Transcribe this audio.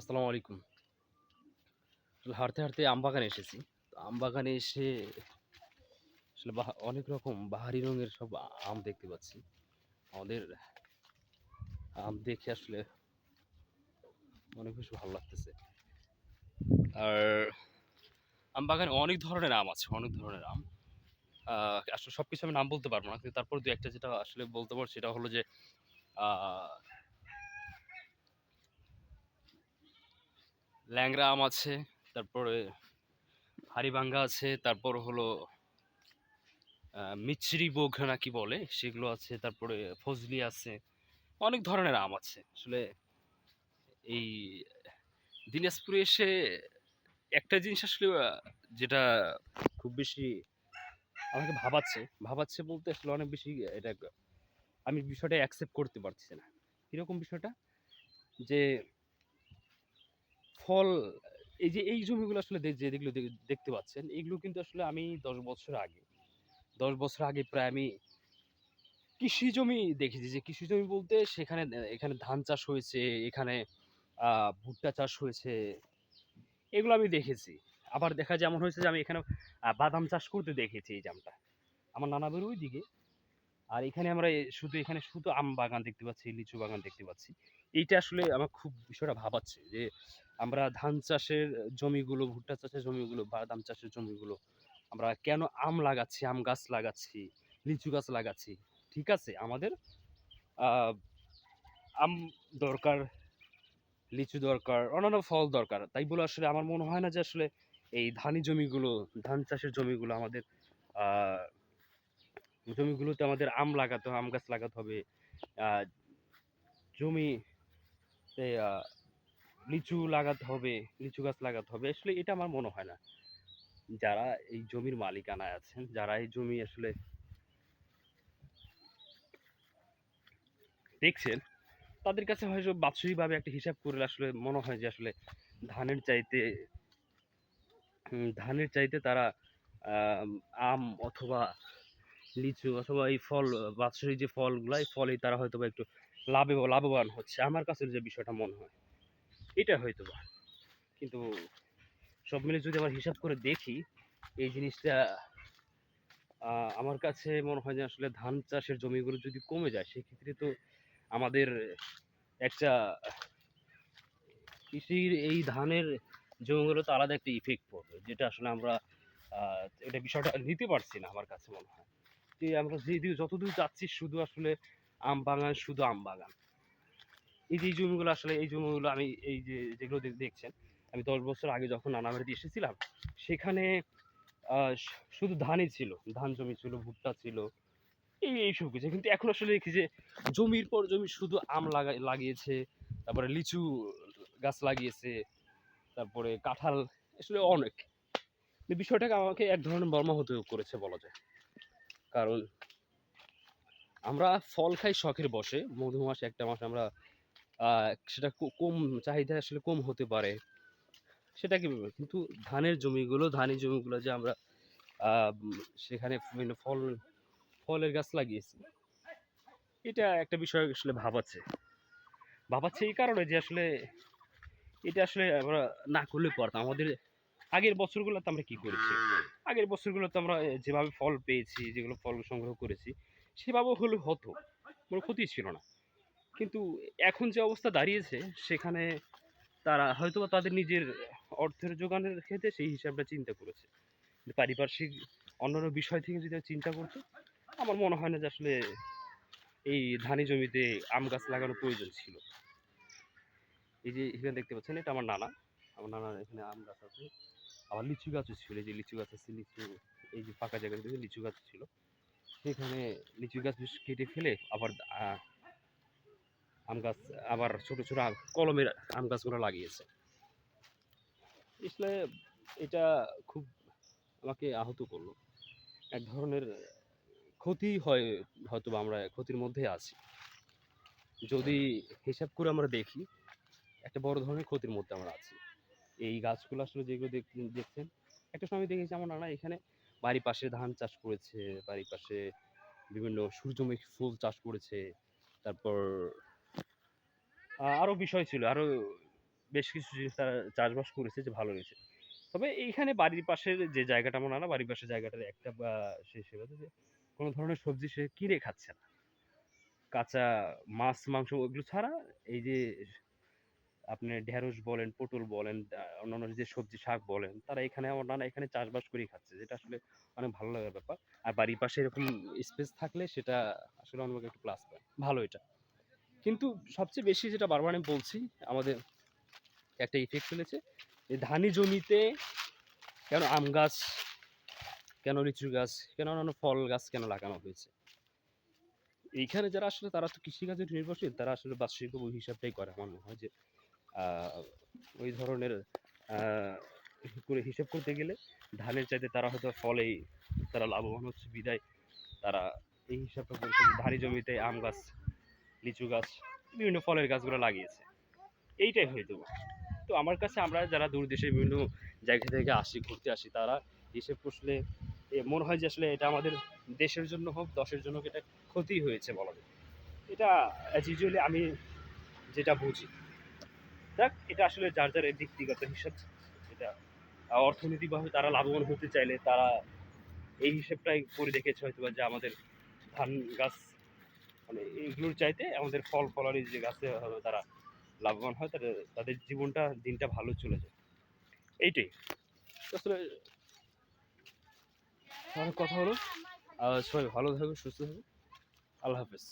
আসসালামু আলাইকুম। হাঁটতে হাঁটতে আমবাগানে এসেছি। আমবাগানে এসে আসলে অনেক রকম বাহারি রঙের সব আম দেখতে পাচ্ছি। আমাদের আম দেখে আসলে অনেক বেশি ভালো লাগতেছে। আর আম বাগানে অনেক ধরনের আম আছে, অনেক ধরনের আম। আসলে সব কিছু আমি নাম বলতে পারব না, কিন্তু তারপর দু একটা যেটা আসলে বলতে পারব সেটা হলো যে ল্যাংড়া আম আছে, তারপরে হাড়িভাঙ্গা আছে, তারপর হলো মিচরি বোঘ নাকি বলে, সেগুলো আছে, তারপরে ফজলি আছে, অনেক ধরনের আম আছে। আসলে এই দিনাজপুরে এসে একটা জিনিস আসলে যেটা খুব বেশি আমাকে ভাবাচ্ছে ভাবাচ্ছে বলতে আসলে অনেক বেশি এটা আমি বিষয়টা অ্যাকসেপ্ট করতে পারছি না। কীরকম বিষয়টা? যে ফল, এই যে, এই জমিগুলো আসলে যে যেগুলো দেখতে পাচ্ছেন, এগুলো কিন্তু আসলে আমি দশ বছর আগে, দশ বছর আগে প্রায় আমি কৃষি জমি দেখেছি। যে কৃষি জমি বলতে সেখানে, এখানে ধান চাষ হয়েছে, এখানে ভুট্টা চাষ হয়েছে, এগুলো আমি দেখেছি। আবার দেখা যায়, এমন হয়েছে যে আমি এখানে বাদাম চাষ করতে দেখেছি এই জামটা। আমার নানা বাড়ির ওই দিকে আর এখানে আমরা শুধু এখানে শুধু আম বাগান দেখতে পাচ্ছি, লিচু বাগান দেখতে পাচ্ছি। এইটা আসলে আমার খুব বিষয়টা ভাবাচ্ছে যে আমরা ধান চাষের জমিগুলো ভুট্টা চাষের জমিগুলো বাদাম চাষের জমিগুলো আমরা কেন আম লাগাচ্ছি আম গাছ লাগাচ্ছি লিচু গাছ লাগাচ্ছি? ঠিক আছে আমাদের আম দরকার লিচু দরকার অন্যান্য ফল দরকার। তাই বলে আসলে আমার মনে হয় না যে আসলে এই ধানি জমিগুলো ধান চাষের জমিগুলো আমাদের জমিগুলোতে আমাদের আম লাগাতে হবে আম গাছ লাগাতে হবে। আহ, লিচু লাগাতে হবে, লিচু গাছ লাগাতে হবে। আসলে এটা আমার মনে হয় না। যারা এই জমির মালিকানায় আছেন, যারা এই জমি আসলে দেখছেন, তাদের কাছে হয়তো বাৎসরিকভাবে একটা হিসাব করলে আসলে মনে হয় যে আসলে ধানের চাইতে ধানের চাইতে তারা, আম অথবা লিচু অথবা এই ফল, বাৎসরিক যে ফলগুলো, এই ফলেই তারা হয়তো বা একটু লাভে, লাভবান হচ্ছে। আমার কাছে যে বিষয়টা মনে হয়। এটা হয়তো বা। কিন্তু সব মিলে যদি আমার হিসাব করে দেখি, এই জিনিসটা আমার কাছে মনে হয় যে আসলে ধান চাষের জমিগুলো যদি কমে যায়, সেক্ষেত্রে তো আমাদের একটা কৃষির এই ধানের জমিগুলো তো আলাদা একটা ইফেক্ট পড়বে, যেটা আসলে আমরা এটা বিষয়টা নিতে পারছি না আমার কাছে মনে হয়। যে আমরা যেদিকে, যতদূর যাচ্ছি শুধু আসলে আম বাগান, শুধু আম বাগান। এই যে জমিগুলো আসলে, এই জমিগুলো আমি, এই যে, যেগুলো দেখছেন, আমি দশ বছর আগে যখন নানা বাড়িতে এসেছিলাম, সেখানে শুধু ধানই ছিল, ধান জমি ছিল, ভুট্টা ছিল, এই এইসব কিছু। কিন্তু এখন আসলে দেখি যে, জমির পর জমি শুধু আম লাগা, লাগিয়েছে, তারপরে লিচু গাছ লাগিয়েছে, তারপরে কাঁঠাল, আসলে অনেক। বিষয়টাকে আমাকে এক ধরনের মর্মাহত করেছে বলা যায়। কারণ আমরা ফল খাই শখের বসে মধু মাস একটা মাস আমরা সেটা কম চাহিদা আসলে কম হতে পারে। সেটা কি কিন্তু ধানের জমিগুলো, ধানি জমিগুলো যে আমরা সেখানে বিভিন্ন ফল, ফলের গাছ লাগিয়েছি, এটা একটা বিষয় আসলে ভাবাচ্ছে। ভাবাচ্ছে এই কারণে যে আসলে এটা আসলে আমরা না করলে পারতাম আমাদের আগের বছরগুলোতে আমরা কি করেছি? আগের বছরগুলোতে আমরা যেভাবে ফল পেয়েছি, যেগুলো ফল সংগ্রহ করেছি, সেভাবে হলে হতো। কোনো ক্ষতি ছিল না। কিন্তু এখন যে অবস্থা দাঁড়িয়েছে, সেখানে তারা হয়তো বা তাদের নিজের অর্থের যোগানের ক্ষেত্রে সেই হিসাবটা চিন্তা করেছে। পারিপার্শ্বিক অন্যান্য বিষয় থেকে যদি চিন্তা করতো, আমার মনে হয় না যে আসলে এই ধানি জমিতে আম গাছ লাগানোর প্রয়োজন ছিল। এই যে এখানে দেখতে পাচ্ছেন, এটা আমার নানা। আমার নানার এখানে আম গাছ আছে। আবার লিচু গাছও ছিল। এই যে লিচু গাছ আছে, লিচু, এই যে ফাঁকা জায়গাতে লিচু গাছ ছিল। সেখানে লিচু গাছ কেটে ফেলে আবার আম গাছ আবার ছোটো ছোটো কলমের আম গাছগুলো লাগিয়েছে। আসলে এটা খুব আমাকে আহত করল। এক ধরনের ক্ষতি হয় হয়তো আমরা ক্ষতির মধ্যে আছি। যদি হিসাব করে আমরা দেখি, একটা বড় ধরনের ক্ষতির মধ্যে আমরা আছি। এই গাছগুলো আসলে যেগুলো দেখছেন, একটা সময় দেখেছি আমার নানা এখানে বাড়ির পাশে ধান চাষ করেছে বাড়ির পাশে বিভিন্ন সূর্যমুখী ফুল চাষ করেছে, তারপর আরও বিষয় ছিল, আরও বেশ কিছু জিনিস তারা চাষবাস করেছে যে ভালো হয়েছে তবে এইখানে বাড়ির পাশের যে জায়গাটা মনে হয় না, বাড়ির পাশের জায়গাটার একটা বা সে সেবা যে কোনো ধরনের সবজি সে কিনে খাচ্ছে না। কাঁচা মাছ, মাংস ওইগুলো ছাড়া এই যে আপনি ঢেঁড়স বলেন, পটল বলেন অন্যান্য যে সবজি, শাক বলেন, তারা এখানে অন্যান্য এখানে চাষবাস করেই খাচ্ছে, যেটা আসলে অনেক ভালো লাগার ব্যাপার। আর বাড়ির পাশে এরকম স্পেস থাকলে সেটা আসলে অনেক একটু প্লাস পয়েন্ট ভালো এটা। কিন্তু সবচেয়ে বেশি যেটা বারবার আমি বলছি, আমাদের একটা ইফেক্ট ফেলেছে এই ধানি জমিতে কেন আম গাছ, কেন লিচু গাছ, কেন অন্যান্য ফল গাছ কেন লাগানো হয়েছে? এইখানে যারা আসলে তারা তো কৃষিকাজের নির্ভরশীল, তারা আসলে বার্ষিক ওই হিসাবটাই করে আমার মনে হয় যে ওই ধরনের করে হিসাব করতে গেলে ধানের চাইতে তারা হয়তো ফলেই তারা লাভবান হচ্ছে, বিদায় তারা এই হিসাবটা যে ধানি জমিতে আম গাছ লিচু গাছ, বিভিন্ন ফলের গাছগুলো লাগিয়েছে। এইটাই হয়তো তো আমার কাছে আমরা যারা দূর দেশে বিভিন্ন জায়গা থেকে আসি, ঘুরতে আসি, তারা হিসেব এ মনে হয় যে আসলে এটা আমাদের দেশের জন্য হোক, দশের জন্য এটা ক্ষতি হয়েছে বলা যায়। এটা অ্যাজ ইউজুয়ালি আমি যেটা বুঝি। দেখ, এটা আসলে যার যার ব্যক্তিগত হিসাব, এটা অর্থনৈতিকভাবে তারা লাভবান হতে চাইলে তারা এই হিসেবটাই করে দেখেছে হয়তো যে আমাদের ধান গাছ মানে এইগুলোর চাইতে আমাদের ফল ফলারি যে গাছে তারা লাভবান হয়, তাদের তাদের জীবনটা, দিনটা ভালো চলে যায়। এইটাই। আসলে অনেক কথা হলো সবাই ভালো থাকবে সুস্থ থাকবে আল্লাহ হাফেজ।